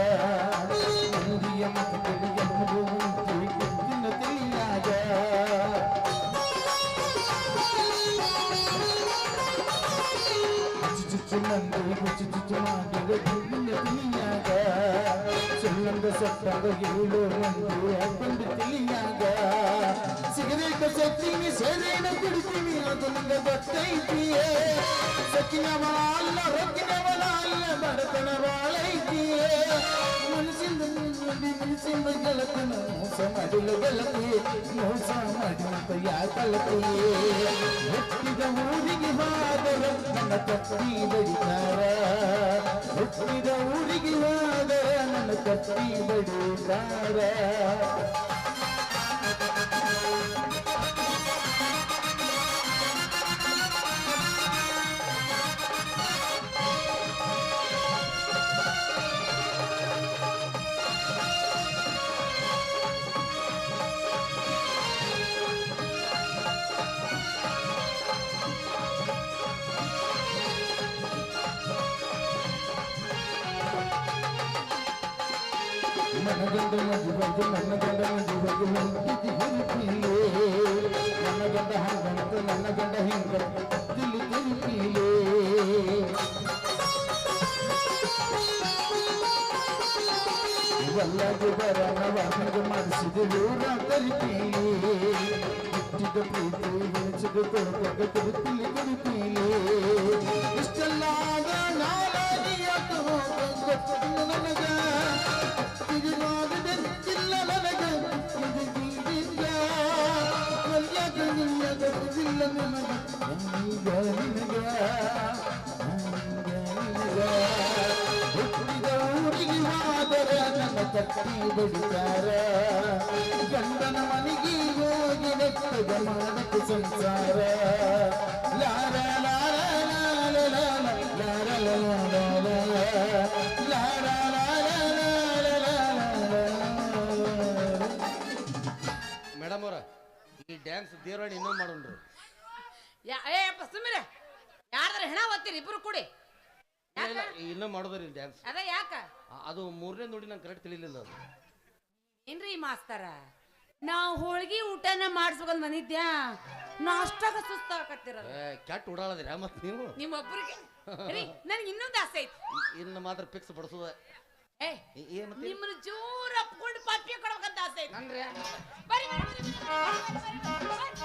இந்திய மக்கள் என்பதும் தெரியாக நன்றி குச்சி சுச்சு மாதிரி தெரியாக சொல்லுங்க சட்டங்கள் எவ்வளோ நன்றி அப்படி தெரியாக ಏಳು ಮಂದಿ ಹಾಕೊಂಡು ತಿಳಿಯಾಗ ಸಿಗರೇಟ್ ಸತ್ತೀನಿ ಸೇರೇನ ಕುಡಿತೀನಿ ಅದು ನಿಂಗೆ ಗೊತ್ತೈತಿಯೇ ಸಕ್ಕಿನವಳ ಅಲ್ಲ ರೊಕ್ಕಿನವಳ ಅಲ್ಲ ಬಡತನ ಬಾಳೈತಿಯೇ ಮನಸ್ಸಿಂದ ನುಡಿ ಮನಸ್ಸಿಂದ ಗೆಳತನ ಮೋಸ ಮಾಡಿಲ್ಲ ಗೆಳತಿ ಮೋಸ ಮಾಡಿದಂತ ಯಾಕಲತಿಯೇ ಹುಟ್ಟಿದ ಊರಿಗೆ ಹೋದರ ನನ್ನ ಕತ್ತಿ ಬಡಿತಾರ ಹುಟ್ಟಿದ ಊರಿಗೆ ಹೋದರ ನನ್ನ ಕತ್ತಿ ಬಡಿತಾರ Música ನನ್ನ ಗಂಡ ಮದುವೆಗೆ ನನ್ನ ಗಂಡ ಮದುವೆಗೆ ಹೊಂಟಿದಿ ಹುರುಪಿಲೆ ನನ್ನ ಗಂಡ ಹಂಗಂತ ನನ್ನ ಗಂಡ ಹಿಂಗಂತ ತಿಳಿ ತಿರುಪಿಲೆ ಇವೆಲ್ಲದು ಬರನವ ಹಂಗ ಮಾಡಿಸಿದ ಊರ ಕರಿಪೀಲೆ ಹುಟ್ಟಿದ ಪ್ರೀತಿ ಹೆಣಸಿದ ಕೊರಗ ತಿರುಪಿಲಿ ಕರಿಪೀಲೆ ಇಷ್ಟೆಲ್ಲ ನಾಳೆಯ ಗೊತ್ತಿಲ್ಲ ನನಗ ಇದು ನೋಡಿದೆಂತಿಲ್ಲ ನನಗ ಇದು ಗೀಗಿಂದ ಕಲ್ಯಾಗ ನಿನ್ನ ಗೊತ್ತಿಲ್ಲ ನನಗ ನನ್ನೀಗ ನಿನಗ ನನ್ನೀಗ ನಿನಗ ಹುಟ್ಟಿದ ಹೋದರ ನನ್ನ ತಟ್ಟಿ ಬಡಿತಾರ ಗಂಡನ ಮನೆಗೆ ಹೋಗಿ ನೆಟ್ಟದ ಮಾಡಕ್ಕೆ ಸಂಸಾರ ಲಾರ ಲಾರ ಲಾಲ ಲಾಲ ಲಾರ ಲಾಲ ಲಾರ ಮೇಡಮ್ ಅವ್ರ, ಈ ಡ್ಯಾನ್ಸ್ ದೇವರಾಣಿ ಇನ್ನೊಂದು ಮಾಡೋಣ್ರಿ ಯಾ, ಏ ಸುಮ್ಮಿರ ಯಾರ್ದಾರ ಹೆಣ ಓದ್ತೀರಿ ಇಬ್ರು ಕೂಡಿ? ಇಲ್ಲ ಇನ್ನೂ ಮಾಡೋದ್ರಿ ಡ್ಯಾನ್ಸ್ ಅದ ಯಾಕ? ಅದು ಮೂರನೇ ನೋಡಿ ನಂಗೆ ಕರೆಕ್ಟ್ ತಿಳಿಲಿಲ್ಲ ಅದು. ಏನ್ರಿ ಮಾಸ್ತರ? ನಾವ್ ಹೋಳ್ಗಿ ಊಟನ ಮಾಡಿಸ್ಬೇಕಂತ ಬಂದಿದ್ಯಾ? ನಾಷ್ಟಾಗ ಸುಸ್ತಾಕತ್ತಿರಲ್ಲ ಏ, ಕೆಟ್ಟ ಓಡಾಳದ್ರಿ ಮತ್ತೆ ನೀವು? ನಿಮ್ಮೊಬ್ರಿಗೆ? ರೀ ನನ್ಗೆ ಇನ್ನೊಂದು ಆಸೆ ಐತಿ. ಇನ್ನು ಮಾತ್ರ ಫಿಕ್ಸ್ ಬಡಿಸೋದ. ಏ ಏನು ನಿಮ್ಮನ್ನ ಜೋರ ಅಪ್ಕೊಂಡು ಪಪ್ಪಿ ಕೊಡ್ಬೇಕಂತ ಆಸೆ ಐತಿ. ಬರ್ರಿ, ಬರ್ರಿ, ಬರ್ರಿ, ಬರ್ರಿ, ಬರ್ರಿ, ಬರ್ರಿ.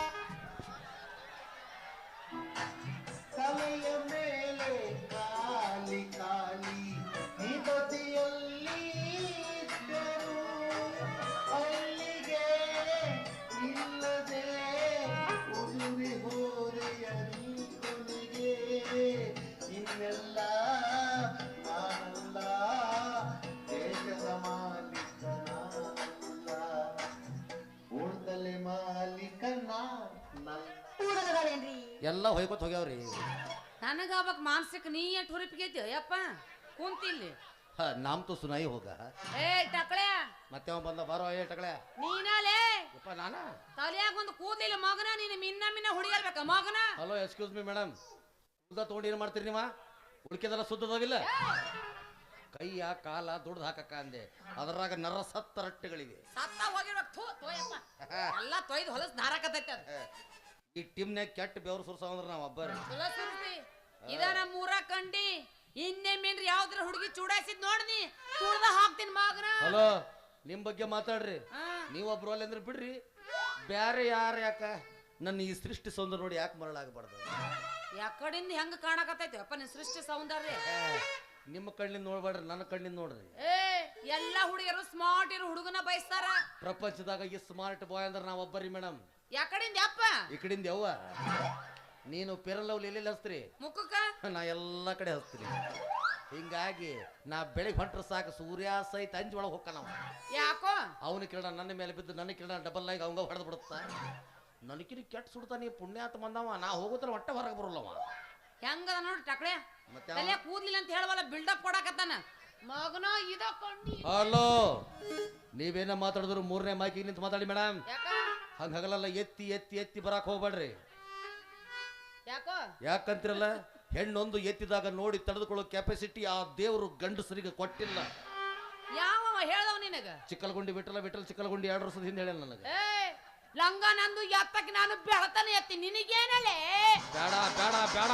ತಲೆಯ ಮೇಲೆ ಎಲ್ಲ ಹೊಯ್ಕೊತ ಹೋಗ್ಯಾವ್ರಿ. ನನಗಾವಾಗ ಮಾನಸಿಕ ನೀ ಎಷ್ಟು ಹುರುಪಿಗೆ ಯಪ್ಪ ಕುಂತಿಲ್ಲಿ. ಹ ನಾಮ್ ತೋ ಸುನಾಯಿ ಹೋಗ. ಏ ಟಕಳೆ. ಮತ್ತೆ ಅವ ಬಂದ ಬರೋ ಏ ಟಕಳೆ. ನೀನಲೇ. ಯಪ್ಪ ನಾನ? ತಲೆಯಾಗ ಒಂದು ಕೂದಲಿಲ್ಲ ಮಗನ ನೀನು ಮಿನ್ನ ಮಿನ್ನ ಹುಡುಗಿರ್ಬೇಕ ಮಗನ? ಹಲೋ ಎಕ್ಸ್ಕ್ಯೂಸ್ ಮಿ ಮೇಡಮ್ ಉದ್ದ ತಗೊಂಡು ಏನು ಮಾಡ್ತೀರಿ ನೀವ? ಉಳ್ಕೆದೆಲ್ಲ ಸುದ್ದದಾವಿಲ್ಲ ಕೈಯ ಕಾಲ ದುಡ್ದು ಹಾಕಕ್ಕ ಅಂದೆ. ಅದರಾಗ ನರ ಸತ್ತ ರಟ್ಟೆಗಳಿವೆ. ಸತ್ತ ಹೋಗಿರ್ಬೇಕು ಥೂ ತೋಯಪ್ಪ ಎಲ್ಲ ತೊಯ್ದು ಹೊಲಸ್ ಧಾರಾಕತೈತೆ ಅದು. ಈ ಟೀಮ್ನಾಗ ಕೆಟ್ಟ ಬೆವರು ಸುರ್ಸಂದ್ರ ನಾವ್ ಒಬ್ಬರು. ಚಲೋ ಸುರ್ಸಿ. ಇದ ನಮ್ಮ ಊರ ಕಂಡಿ. ಇನ್ನೇಮೇನ್ರಿ ಯಾವ್ದ್ರ ಹುಡುಗಿ ಚೂಡಾಯಿಸಿದ್ ನೋಡ್ನಿ ತುಳ್ದ ಹಾಕ್ತೀನಿ ಮಗನ. ಹಲೋ ನಿಮ್ ಬಗ್ಗೆ ಮಾತಾಡ್ರಿ. ನೀವೊಬ್ರು ಅಲ್ಲಿ ಅಂದ್ರೆ ಬಿಡ್ರಿ. ಬ್ಯಾರೆ ಯಾರ ಯಾಕ? ನನ್ನ ಈ ಸೃಷ್ಟಿ ಸೌಂದರ್ಯ ನೋಡಿ ಯಾಕೆ ಮರಳಾಗಬಾರ್ದು? ಯಾಕಡಿಂದ ಹೆಂಗ ಕಾಣಕತ್ತೈತಿ? ಅಪ್ಪ ನಿನ್ ಸೃಷ್ಟಿ ಸೌಂದರ್ಯ. ನಿಮ್ಮ ಕಣ್ಣಿಂದ ನೋಡ್ಬೇಡ್ರಿ ನನ್ನ ಕಣ್ಣಿಂದ ನೋಡ್ರಿ. ಏ ಎಲ್ಲಾ ಹುಡುಗಿಯರು ಸ್ಮಾರ್ಟ್ ಇರೋ ಹುಡುಗನ ಬಯಸ್ತಾರ. ಪ್ರಪಂಚದಾಗ ಈ ಸ್ಮಾರ್ಟ್ ಬಾಯ್ ಅಂದ್ರೆ ನಾವು ಒಬ್ಬರಿ ಮೇಡಮ್ ಯಾಕಡಿಂದ ಯಪ್ಪ? ಈ ಕಡೆಯಿಂದ ಯವ್ವ? ನೀನು ಪೆರಲವ್ಲಿ ಎಲ್ಲಿ ಹಚ್ತೀರಿ ಮುಖಕ್ಕ? ನಾ ಎಲ್ಲ ಕಡೆ ಹಚ್ತೀನಿ ಹಿಂಗಾಗಿ ನಾ ಬೆಳಿಗ್ಗೆ ಹೊಂಟ್ರೆ ಸಾಕು ಸೂರ್ಯ ಸಹಿತ ಅಂಜ್ ಒಳಗೆ ಹೋಗ್ಕ ನಾವು ಯಾಕೋ? ಅವನ ಕಿರಣ ನನ್ನ ಮೇಲೆ ಬಿದ್ದು ನನ್ನ ಕಿರಣ ಡಬಲ್ ಆಗಿ ಅವಂಗ ಹೊಡೆದು ಬಿಡುತ್ತ? ನನಗಿರಿ ಕೆಟ್ಟ ಸುಡ್ತಾನೆ ಪುಣ್ಯಾತ ಬಂದವ ನಾ ಹೋಗುತ್ತ ಹೊಟ್ಟೆ ಹೊರಗೆ ಬರಲ್ಲವ. ಹೆಂಗದ ನೋಡಿ ಟಕಳೆ? ಮತ್ತೆ ಕೂದಲಿಲ್ಲ ಕೂದ್ಲಿಲ್ಲ ಅಂತ ಹೇಳವಲ್ಲ ಬಿಲ್ಡಪ್ ಕೊಡಕತ್ತಾನ. ಮಗನ ಇದ ಹಲೋ? ನೀವೇನ ಮಾತಾಡಿದ್ರು ಮೂರನೇ ಮೈಕಿಗೆ ನಿಂತು ಮಾತಾಡಿ ಮೇಡಮ್ ಯಾಕ? ಹಂಗ ಹಗಲಲ್ಲ ಎತ್ತಿ ಎತ್ತಿ ಎತ್ತಿ ಬರಾಕ್ ಹೋಗ್ಬೇಡ್ರಿ. ಯಾಕೋ? ಯಾಕಂತಿರಲ್ಲ ಹೆಣ್ಣೊಂದು ಎತ್ತಿದಾಗ ನೋಡಿ ತಡೆದುಕೊಳ್ಳೋ ಕೆಪಾಸಿಟಿ ಆ ದೇವರು ಗಂಡಸರಿಗೆ ಕೊಟ್ಟಿಲ್ಲ. ಯಾವ ನಿನಗ? ಚಿಕ್ಕಲಗುಂಡಿ ಬಿಟ್ಟಲ್ಲ ಬಿಟ್ಟಲ್ಲ ಚಿಕ್ಕಲಗುಂಡಿ ಎರಡು ವರ್ಷದ ಹಿಂದೆ ಹೇಳ ನನಗೆ. ಲಂಗ ನಂದು ಎತ್ತಕ್ಕೆ ನಾನು ಬೆಳತನ ಎತ್ತಿ ನಿನಗೇನಲೆ? ಬೇಡ ಬೇಡ ಬೇಡ.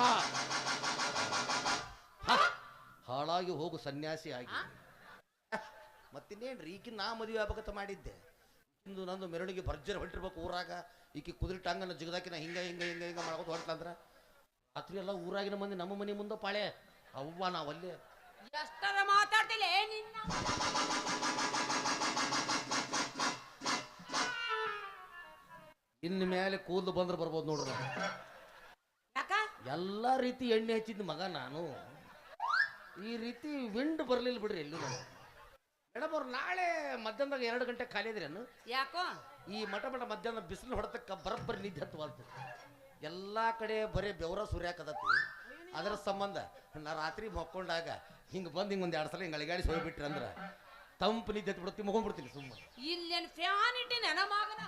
ಹ, ಹಾಳಾಗಿ ಹೋಗು ಸನ್ಯಾಸಿ ಆಗಿ. ಮತ್ತಿನ್ನೇನ್ರಿ ಈಗ ನಾ ಮದುವೆ ಆಗ್ಬೇಕಂತ ಮಾಡಿದ್ದೆ. ಇಂದು ನಂದು ಮೆರವಣಿಗೆ ಭರ್ಜರಿ ಹೊಂಟಿರ್ಬೇಕು ಊರಾಗ. ಈಕಿ ಕುದುರೆ ಟಾಂಗನ ಜಿಗದಾಕಿನ ಹಿಂಗ ಹಿಂಗ ಹಿಂಗ ಹಿಂಗ ಮಾಡ್ಕೊಂಡು ಹೊಂಟ್ಲಂದ್ರ ರಾತ್ರಿ ಎಲ್ಲ ಊರಾಗಿನ ಮಂದಿ ನಮ್ಮ ಮನೆ ಮುಂದೆ ಪಾಳೆ. ಅವ್ವ ನಾವಲ್ಲೇ ಎಷ್ಟರ ಮಾತಾಡ್ತಿಲ್ಲ ಇನ್ನು ಮೇಲೆ ಕೂದಲು ಬಂದ್ರೆ ಬರ್ಬೋದು ನೋಡ್ರಿ ಎಲ್ಲ ರೀತಿ ಎಣ್ಣೆ ಹಚ್ಚಿದ ಮಗ ನಾನು. ಈ ರೀತಿ ವಿಂಡ್ ಬರ್ಲಿಲ್ಲ ಬಿಡ್ರಿ ಎಲ್ಲೂ ನಾನು ಮೇಡಮ್ ಅವ್ರು ನಾಳೆ ಮಧ್ಯಾಹ್ನದಾಗ ಎರಡು ಗಂಟೆ ಖಾಲಿ ಇದ್ರೇನು ಯಾಕೋ? ಈ ಮಠ ಮಠ ಮಧ್ಯಾಹ್ನ ಬಿಸಿಲು ಹೊಡೆತಕ್ಕ ಬರಬ್ಬರಿ ನಿದ್ದೆ ಹತ್ತುವಂತ ಎಲ್ಲ ಕಡೆ ಬರೀ ಬೆವರ ಸುರ್ಯಾಕದತಿ ಅದರ ಸಂಬಂಧ ನಾ ರಾತ್ರಿ ಮಕ್ಕೊಂಡಾಗ ಹಿಂಗೆ ಬಂದು ಹಿಂಗೆ ಒಂದು ಎರಡು ಸಲ ಹಿಂಗೆ ಅಳಿಗಾಡಿಸಿ ಹೋಗ್ಬಿಟ್ರಿ ಅಂದ್ರೆ ತಂಪು ನಿದ್ದೆ ಹತ್ತಿ ಬಿಡ್ತೀನಿ ಮಗೊಂಡ್ಬಿಡ್ತೀನಿ ಸುಮ್ಮನೆ ಇಲ್ಲೇನ್ ಫ್ಯಾನ್ ಇಟ್ಟಿ ನನ್ನ ಮಗನ.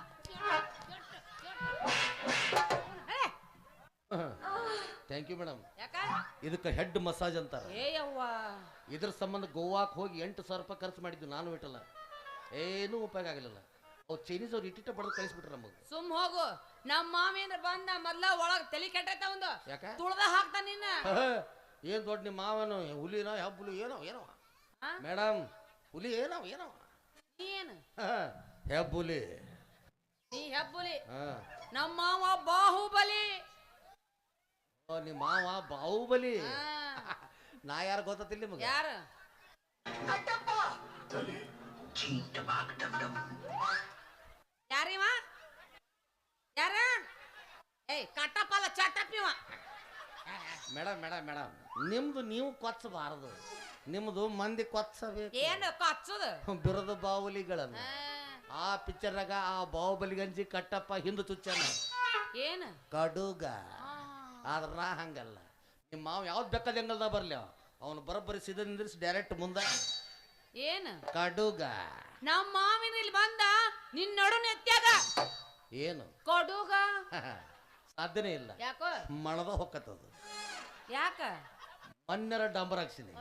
ಏ, ಥ್ಯಾಂಕ್ ಯು ಮೇಡಮ್ ಯಾಕ? ಇದಕ್ಕೆ ಹೆಡ್ ಮಸಾಜ್ ಅಂತಾರೆ. ಏ ಯವ್ವ. ಇದ್ರ ಸಂಬಂಧ ಗೋವಾಕ್ ಹೋಗಿ ಎಂಟು ಸಾವಿರ ರೂಪಾಯಿ ಖರ್ಚು ಮಾಡಿದ್ದು ನಾನು ಇಟ್ಟಲ್ಲ ಏನೂ ಉಪಯೋಗ ಆಗಲಿಲ್ಲ ಅವ್ರು ಚೈನೀಸ್ ಅವ್ರು ಇಟ್ಟಿಟ್ಟ ಬಡ್ದು ಕಳಿಸ್ಬಿಟ್ರು ನಮಗೆ. ಸುಮ್ ಹೋಗು. ನಮ್ಮ ಮಾವೇನ ಬಂದ ಮೊದ್ಲ ಒಳಗ್ ತಲಿ ಕೆಟ್ಟ ಒಂದು ಯಾಕ? ತುಳ್ದ ಹಾಕ್ತಾನ ನಿನ್ನ. ಏನು ದೊಡ್ಡ ನಿಮ್ಮ ಮಾವನು? ಹುಲಿನ ಹೆಬ್ಬುಲಿ ಏನೋ ಏನೋ. ಆ? ಮೇಡಮ್ ಹುಲಿ ಏನೋ ಏನೋ. ನೀ ಏನು? ಹೆಬ್ಬುಲಿ. ನೀ ಹೆಬ್ಬುಲಿ. ಹಾಂ. ನಮ್ಮ ಮಾವ ಬಾಹುಬಲಿ ನಿಮ್ಮ ಮಾವ ಬಾಹುಬಲಿ. ನಾ ಯಾರು ಗೊತ್ತಿಲ್ಲ ನಿಮಗೆ? ಯಾರು? ಯಾರಿವ ಯಾರ ಏಯ್ ಕಟ್ಟಪ್ಪಲ್ಲ ಚಟ್ಟಪ್ಪಿವ ಮೇಡಮ್ ಮೇಡಮ್ ಮೇಡಮ್ ನಿಮ್ದು ನೀವು ಕೊಚ್ಚಬಾರದು. ನಿಮ್ದು ಮಂದಿ ಕೊಚ್ಚಬೇಕು. ಏನು ಕೊಚ್ಚದು? ಬಿರದು ಬಾಹುಲಿಗಳನ್ನು. ಆ ಪಿಕ್ಚರ್ನಾಗ ಆ ಬಾಹುಬಲಿ ಗಂಜಿ ಕಟ್ಟಪ್ಪ ಹಿಂದು ಚುಚ್ಚನ ಏನು? ಕಡುಗ. ಆದ್ರ ನಾ ಹಂಗಲ್ಲ. ನಿಮ್ಮ ಮಾವ ಯಾವ್ದು ಬೆಕ್ಕದ ಹೆಂಗಲ್ದ ಬರ್ಲಿ ಅವನು ಬರೋಬ್ಬರಿ ಸಿದ ನಿಂದ್ರಿಸಿ ಡೈರೆಕ್ಟ್ ಮುಂದೆ. ಏನು? ಕಡುಗ. ನಮ್ಮ ಮಾವಿನ ಇಲ್ಲಿ ಬಂದ ನಿನ್ ನಡು ನೆತ್ಯಾಗ ಏನು? ಕಡುಗ. ಸಾಧ್ಯನೇ ಇಲ್ಲ. ಯಾಕೋ? ಮಣದ ಹೊಕ್ಕತ್ತದು. ಯಾಕ? ಮನ್ನೆರ ಡಂಬರ್ ಹಾಕ್ಸಿನಿ.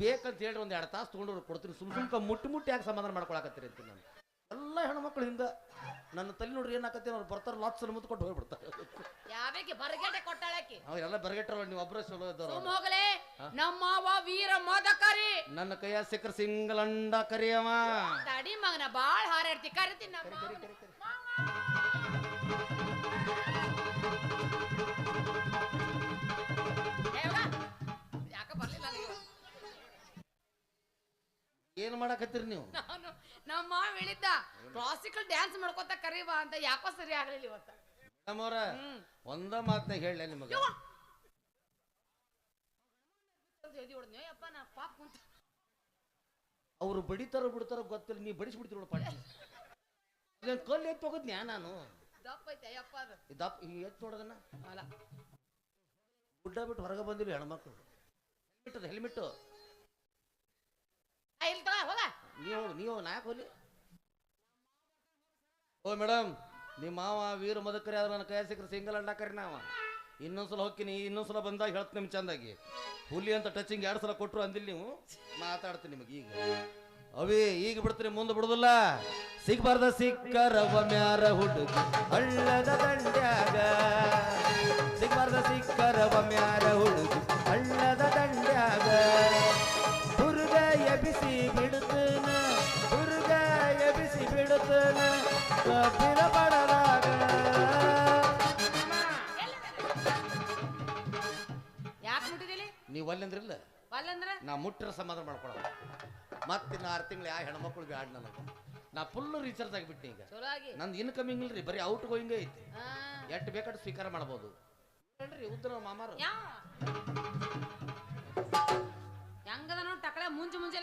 ಬೇಕಂತ ಹೇಳಿ ಒಂದು ಎರಡು ತಾಸು ತೊಗೊಂಡು ಕೊಡ್ತೀನಿ. ಸುಮ್ ಸುಮ್ಕ ಮುಟ್ಟಿ ಮುಟ್ಟಿ ಯಾಕೆ ಸಮಾಧಾನ ಮಾಡ್ಕೊಳಕತ್ತೀರಿ ಅಂತ ನಾನು. ಎಲ್ಲ ಹೆಣ್ಮಕ್ಳು ಹಿಂದೆ. ನನ್ನ ತಲೆ ನೋಡ್ರಿ ಏನಾಕತ್ತೆ ಅವ್ರು ಬರ್ತಾರೆ ಲಾಟ್ಸ್ ಮುತ್ಕೊಂಡು ಹೋಗ್ಬಿಡ್ತಾರೆ. ಬರಗೇಟೆ ಕೊಟ್ಟಾಳಕಿ ಅವರೆಲ್ಲ ಬರಗೆಟ್ಟರಲ್ಲ ನೀವು ಒಬ್ಬರೇ ಚಲೋ ಇದ್ದಾರ ಸುಮ್ ಹೋಗಲೇ. ನಮ್ಮ ವೀರ ಮೋದಕರಿ. ನನ್ನ ಕೈಯ ಸಿಕ್ಕರ್ ಸಿಂಗಲ್ ಅಂಡ ಕರಿಯವ. ತಡಿ ಮಗನ ಬಾಳ್ ಹಾರಾಡ್ತಿ. ಕರಿತೀನಿ ನಮ್ಮ ಯಾಕ ಬರ್ಲಿಲ್ಲ ನೀವು? ಏನ್ ಮಾಡಕತ್ತೀರಿ ನೀವು? ನಾನು ನಮ್ಮ ಮಾವ ಹೇಳಿದ್ದ. ಕ್ಲಾಸಿಕಲ್ ಡ್ಯಾನ್ಸ್ ಮಾಡ್ಕೊತ ಕರೀವಾ ಅಂತ ಯಾಕೋ ಸರಿ ಆಗ್ಲಿಲ್ಲ ಇವತ್ತ. ನಮ್ಮವ್ರ ಒಂದ ಮಾತನ್ನ ಹೇಳ ನಿಮಗೆ. ಅವ್ರು ಬಡಿತಾರ ಬಿಡ್ತಾರ ಗೊತ್ತಿಲ್ಲ. ನೀ ಬಡಿಸ್ಬಿಡ್ತೀರ ನೋಡು ಪಾಟಿ ಇದನ್ನ ಕಲ್ಲು ಎತ್ತಿ ಹೋಗೋದ್ನ್ಯಾ ನಾನು? ದಪ್ಪ ಐತೆ ಯಪ್ಪ ಅದು. ದಪ್ಪ ಎತ್ತಿ ನೋಡೋದನ್ನ? ಅಲ್ಲ. ಗುಡ್ಡ ಬಿಟ್ಟು ಹೊರಗೆ ಬಂದಿಲ್ಲ ಹೆಣ್ಮಕ್ಳು. ಹೆಲ್ಮೆಟ್ ಅದು ಹೆಲ್ಮೆಟ್ಟು ಹೋಗ. ನೀವು ನೀವು ಹೋಲಿ ಓ ಮೇಡಮ್ ನಿಮ್ಮ ಮಾವ ವೀರ ಮದಕರಿ ಆದ್ರೆ ನನ್ನ ಕೈ ಸಿಕ್ಕರೆ ಸಿಂಗಲ್ ಅಂಡ ಕರಿ ನಾವ. ಇನ್ನೊಂದ್ಸಲ ಹೋಗ್ತೀನಿ ಇನ್ನೊಂದ್ಸಲ ಬಂದಾಗ ಹೇಳ್ತೀನಿ ನಿಮ್ ಚಂದಾಗಿ. ಹುಲಿ ಅಂತ ಟಚಿಂಗ್ ಎರಡು ಸಲ ಕೊಟ್ಟರು ಅಂದಿಲ್ಲ ನೀವು, ಮಾತಾಡ್ತೀನಿ ನಿಮಗೆ ಈಗ. ಅವೇ, ಈಗ ಬಿಡ್ತೀನಿ, ಮುಂದೆ ಬಿಡುದಿಲ್ಲ. ಸಿಗ್ಬಾರ್ದ ಸಿಕ್ಕರವ ಮ್ಯಾರ ಹುಡುಗಿ, ಹಳ್ಳದ ದಂಡ್ಯಾಗ. ಸಿಗ್ಬಾರ್ದ ಸಿಕ್ಕರವ ಮ್ಯಾರ ನೀವು ಅಲ್ಲಂದ್ರಿಲ್ಲ ಅಲ್ಲಂದ್ರ ನಾ ಮುಟ್ಟಿರ ಸಮಾಧಾನ ಮಾಡ್ಕೊಳ ಮತ್ತಿನ್ನು ಆರು ತಿಂಗಳು ಯಾವ ಹೆಣ್ಮಕ್ಳು ಬ್ಯಾಡ ನನಗೆ. ನಾ ಫುಲ್ ರೀಚಾರ್ಜ್ ಆಗಿಬಿಟ್ಟೆ ಈಗ. ನಂದು ಇನ್ಕಮಿಂಗ್ ಇಲ್ರಿ ಬರೀ ಔಟ್ ಗೋಯಿಂಗ್ ಐತಿ. ಎಟ್ ಬೇಕಾದ್ರೆ ಸ್ವೀಕಾರ ಮಾಡ್ಬೋದು. ಹೇಳ್ರಿ ಉದ್ರ ಮಾಮಾರು. ಹೆಂಗದ ನೋಡಿ ಟಕಳೆ ಮುಂಜೆ ಮುಂಜೆ